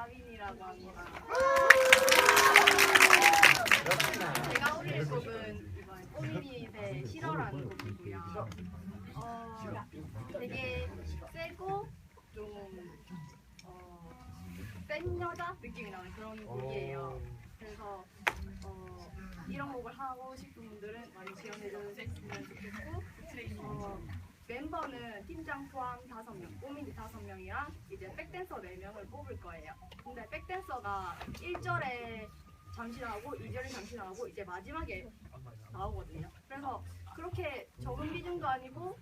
이하빈이라고 합니다. 제가 오릴 곡은 이번 꼬미닛의 실어라는 곡이고요. 어, 되게 세고 좀 어, 센 여자 느낌이 나는 그런 곡이에요. 그래서 어, 이런 곡을 하고 싶은 분들은 많이 지원해 주셨으면 좋겠고 어, 멤버는 팀장 포함 다섯 명, 꼬미니 다섯 명이랑 이제 백댄서 네 명을 뽑을 거예요. 근데 백댄서가 1절에 잠시 나오고 2절에 잠시 나오고 이제 마지막에 나오거든요. 그래서 그렇게 적은 비중도 아니고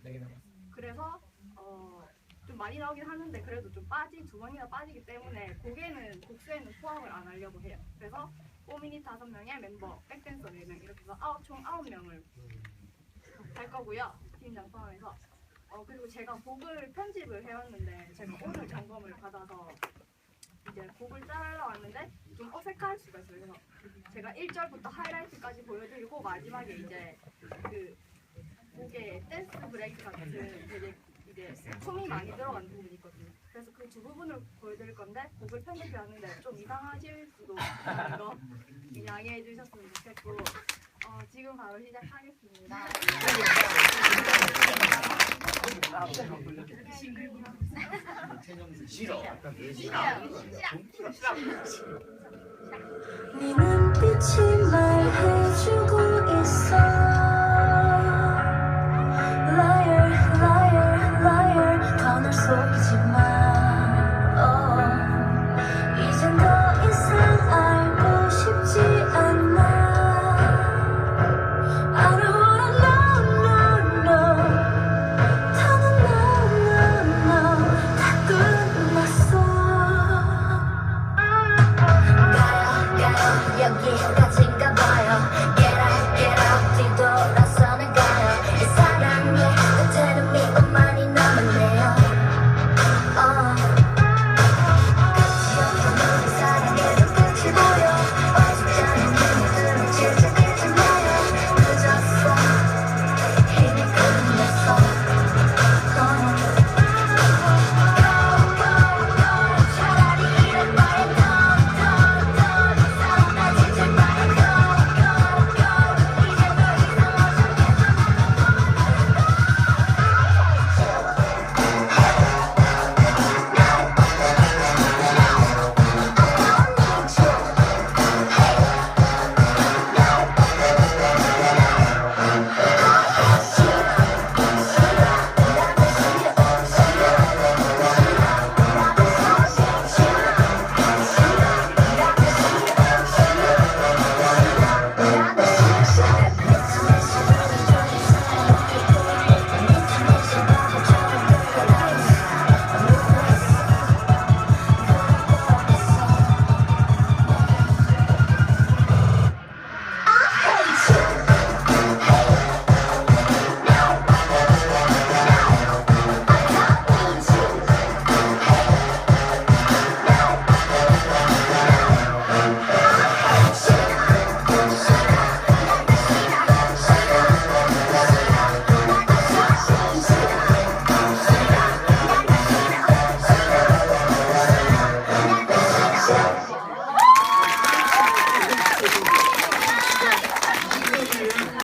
그래서 어, 좀 많이 나오긴 하는데 그래도 좀 빠지 두 번이나 빠지기 때문에 곡에는 곡수에는 포함을 안 하려고 해요. 그래서 다섯 명의 멤버, 백댄서 네 명 이렇게 해서 아홉 총 아홉 명을 할 거고요. 팀장 포함해서. 어 그리고 제가 곡을 편집을 해왔는데 제가 오늘 점검을 받아서 이제 곡을 짜러 왔는데 좀 어색할 수가 있어요. 그래서 제가 1절부터 하이라이트까지 보여드리고 마지막에 이제 그 곡에 댄스 브레이크 같은 되게 이제 춤이 많이 들어가는 부분이 있거든요. 그래서 그 두 부분을 보여드릴 건데 곡을 편집해 왔는데 좀 이상하실 수도 있다는 거 양해해 주셨으면 좋겠고 어, 지금 바로 시작하겠습니다. 싫어. I